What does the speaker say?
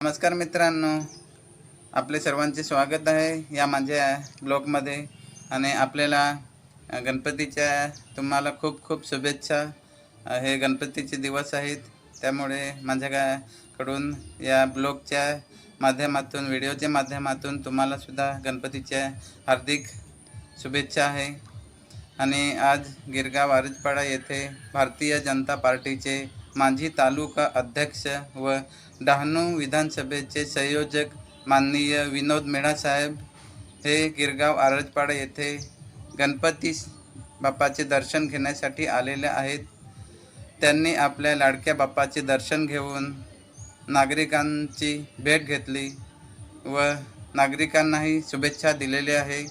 नमस्कार मित्रांनो. आपले सर्वांचे स्वागत आहे या माझ्या ब्लॉगमध्ये आणि आपल्याला गणपतीच्या तुम्हाला खूप खूप शुभेच्छा. हे गणपतीचे दिवस आहेत. त्यामुळे माझ्याकडून या ब्लॉगच्या माध्यमातून व्हिडिओच्या माध्यमातून तुम्हालासुद्धा गणपतीच्या हार्दिक शुभेच्छा आहे. आणि आज गिरगाव आरजपाडा येथे भारतीय जनता पार्टीचे माजी तालुका अध्यक्ष व डहाणू विधानसभेचे संयोजक माननीय विनोद मेळासाहेब हे गिरगाव आरजपाडा येथे गणपती बाप्पाचे दर्शन घेण्यासाठी आलेले आहेत. त्यांनी आपल्या लाडक्या बाप्पाचे दर्शन घेऊन नागरिकांची भेट घेतली व नागरिकांनाही शुभेच्छा दिलेल्या आहे.